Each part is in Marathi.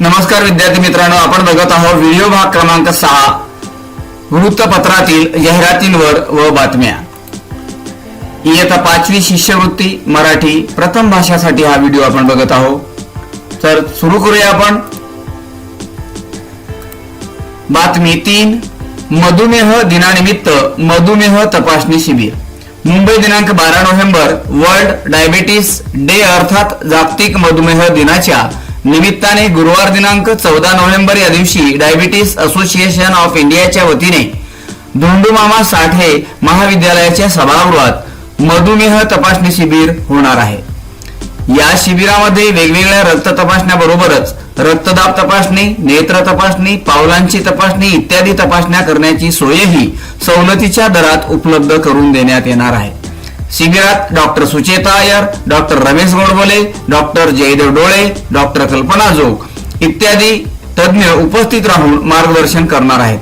नमस्कार विद्यार्थी मित्रांनो आपण बघत आहोत व्हिडिओ भाग क्रमांक सहा वृत्तपत्रातील जाहिरातींवर व बातम्या. इयत्ता पाचवी शिष्यवृत्ती मराठी प्रथम भाषासाठी हा व्हिडिओ आपण बघत आहोत. तर सुरू करूया आपण. बातमी तीन मधुमेह दिनानिमित्त मधुमेह तपासणी शिबिर. मुंबई दिनांक बारा नोव्हेंबर वर्ल्ड डायबिटीस डे अर्थात जागतिक मधुमेह दिनाच्या निमित्ताने गुरुवार दिनांक चौदा नोव्हेंबर या दिवशी डायबिटीस असोसिएशन ऑफ इंडियाच्या वतीने धोंडूमामा साठे महाविद्यालयाच्या सभागृहात मधुमेह तपासणी शिबिर होणार आहे. या शिबिरामध्ये वेगवेगळ्या रक्त तपासण्याबरोबरच रक्तदाब तपासणी नेत्र तपासणी पावलांची तपासणी इत्यादी तपासण्या करण्याची सोयही सवलतीच्या दरात उपलब्ध करून देण्यात येणार आहे. शिबिरात doctor Sucheta Iyer doctor Ramesh Godbole doctor Jaydev Dole doctor Kalpana जोग इत्यादी तज्ज्ञ उपस्थित राहून मार्गदर्शन करणार आहेत.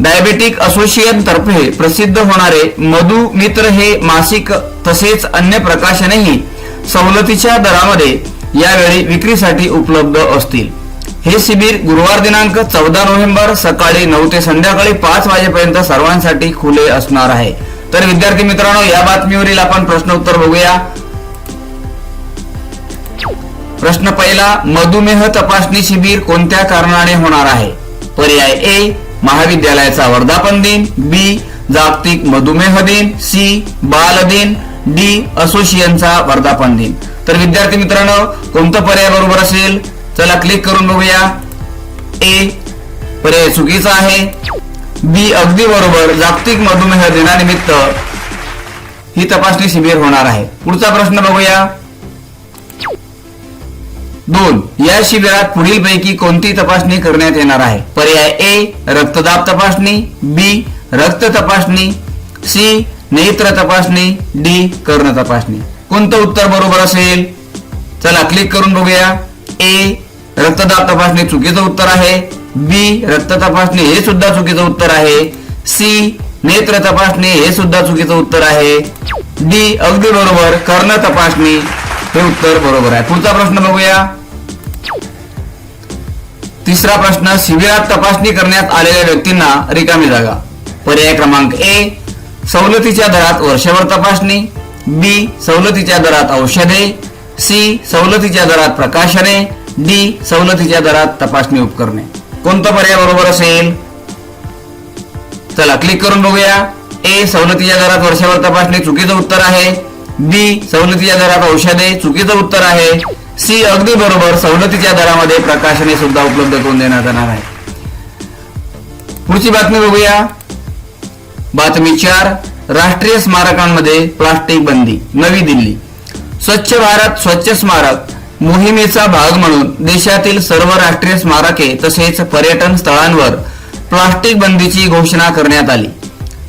डायबेटिक असोसिएशन तर्फे प्रसिद्ध होणारे मधु मित्र हे मासिक तसेच अन्य प्रकाशनही सवलतीच्या दरामध्ये यावेळी विक्रीसाठी उपलब्ध असतील. हे शिबिर गुरुवार दिनांक चौदा नोव्हेंबर सकाळी नऊ ते संध्याकाळी पाच वाजेपर्यंत सर्वांसाठी खुले असणार आहे. तर विद्यार्थी मित्रांनो या बातमीवरील आपण प्रश्न उत्तर बघूया. प्रश्न पहिला मधुमेह तपासणी शिबिर कोणत्या कारणाने होणार आहे? पर्याय ए महाविद्यालयाचा वर्धापन दिन. बी जागतिक मधुमेह दिन. सी बाल दिन. डी असोसिएशनचा वर्धापन दिन. तर विद्यार्थी मित्रांनो कोणतं पर्याय बरोबर असेल? चला क्लिक करून बघूया. ए पर्याय चुकीचा आहे. बी अगदी बरोबर जागतिक मधुमेह दिनानिमित्त ही तपासणी शिबिर होणार आहे. पुढचा प्रश्न बघूया. दोन या शिबिरात पुढील पैकी कोणती तपासणी करण्यात येणार आहे? पर्याय ए रक्तदाब तपासणी बी रक्त तपासणी सी नेत्र तपासणी डी कर्ण तपासणी. कोणतं उत्तर बरोबर असेल? चला क्लिक करून बघूया. ए रक्तदाब तपासणी चुकीचं उत्तर आहे. बी रक्त तपासणी हे सुद्धा चुकीचं उत्तर आहे. सी नेत्र तपासणी हे सुद्धा चुकीचं उत्तर आहे. डी अगदी बरोबर कर्ण तपासणी हे उत्तर बरोबर आहे. पुढचा प्रश्न बघूया. तिसरा प्रश्न शिबिरात तपासणी करण्यात आलेल्या व्यक्तींना रिकामी जागा. पर्याय क्रमांक ए सवलतीच्या दरात वर्षभर तपासणी. बी सवलतीच्या दरात औषधे. सी सवलतीच्या दरात प्रकाशने. डी सवलतीच्या दरात तपासणी उपकरणे. कोणता पर्याय बरोबर असेल? चला क्लिक करून बघूया. ए सवलतीच्या दरात वर्षभर तपासणी चुकीचं उत्तर आहे. बी सवलतीच्या दरात औषधे चुकीचं उत्तर आहे. सी अगदी बरोबर सवलतीच्या दरामध्ये प्रकाशने सुद्धा उपलब्ध करून देण्यात येणार आहे. पुढची बातमी बघूया. बातमी चार राष्ट्रीय स्मारकांमध्ये प्लास्टिक बंदी नवी दिल्ली. स्वच्छ भारत स्वच्छ स्मारक. मोहिमेचा भाग म्हणून देशातील सर्व राष्ट्रीय स्मारके तसेच पर्यटन स्थळांवर प्लास्टिक बंदीची घोषणा करण्यात आली.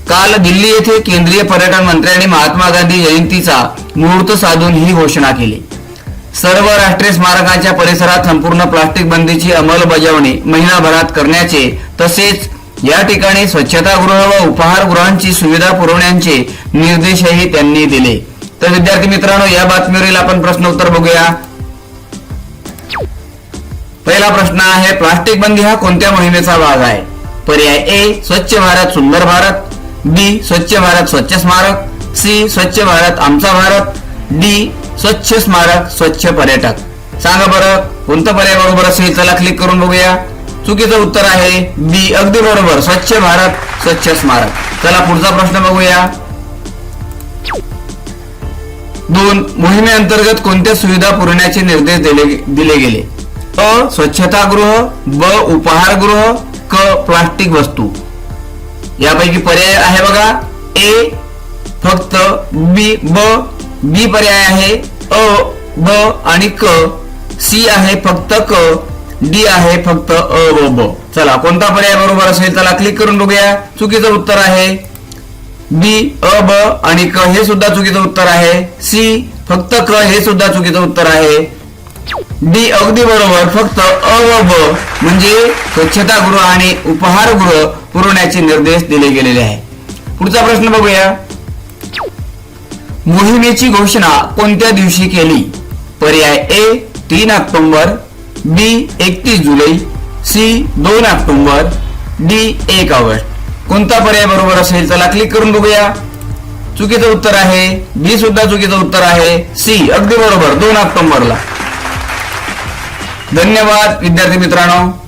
काल दिल्ली येथे केंद्रीय पर्यटन मंत्र्यांनी महात्मा गांधी जयंतीचा मुहूर्त साधून ही घोषणा केली. सर्व राष्ट्रीय स्मारकांच्या परिसरात संपूर्ण प्लास्टिक बंदीची अंमलबजावणी महिनाभरात करण्याचे तसेच या ठिकाणी स्वच्छतागृह व उपहारगृहांची सुविधा पुरवण्याचे निर्देशही त्यांनी दिले. तर विद्यार्थी मित्रांनो या बातमीवरील आपण प्रश्न उत्तर बघूया. पहिला प्रश्न आहे प्लास्टिक बंदी हा कोणत्या मोहिमेचा भाग आहे? पर्याय ए स्वच्छ भारत सुंदर भारत. बी स्वच्छ भारत स्वच्छ स्मारक. सी स्वच्छ भारत आमचा भारत. डी स्वच्छ स्मारक स्वच्छ पर्यटक. सांगा बरं कोणतं पर्याय बरोबर असेल चला क्लिक करून बघूया. चुकीचं उत्तर आहे बी अगदी बरोबर स्वच्छ भारत स्वच्छ स्मारक. चला पुढचा प्रश्न बघूया. दोन मोहिमेअंतर्गत कोणत्या सुविधा पुरवण्याचे निर्देश दिले दिले गेले? अ स्वच्छतागृह ब उपहारगृह क प्लास्टिक वस्तू. यापैकी पर्याय आहे बघा. ए फक्त बी ब. बी पर्याय आहे. अ ब आणि क. सी आहे फक्त क. डी आहे फक्त अ व ब. चला कोणता पर्याय बरोबर असेल चला क्लिक करून बघूया. चुकीचं उत्तर आहे. बी अ ब आणि क हे सुद्धा चुकीचं उत्तर आहे. सी फक्त क हे सुद्धा चुकीचं उत्तर आहे. डी अगदी बरोबर. फक्त अ व ब म्हणजे स्वच्छतागृह आणि उपहारगृह पुरवण्याचे निर्देश दिले गेलेले आहे पुढचा प्रश्न बघूया. मोहिमेची घोषणा कोणत्या दिवशी केली? पर्याय ए तीन ऑक्टोंबर बी एकतीस जुलै सी दोन ऑक्टोंबर डी एक ऑगस्ट. कोणता पर्याय बरोबर असेल? चला क्लिक करून बघूया. चुकीचं उत्तर आहे. बी सुद्धा चुकीचं उत्तर आहे. सी अगदी बरोबर दोन ऑक्टोंबरला. धन्यवाद विद्यार्थी मित्रांनो.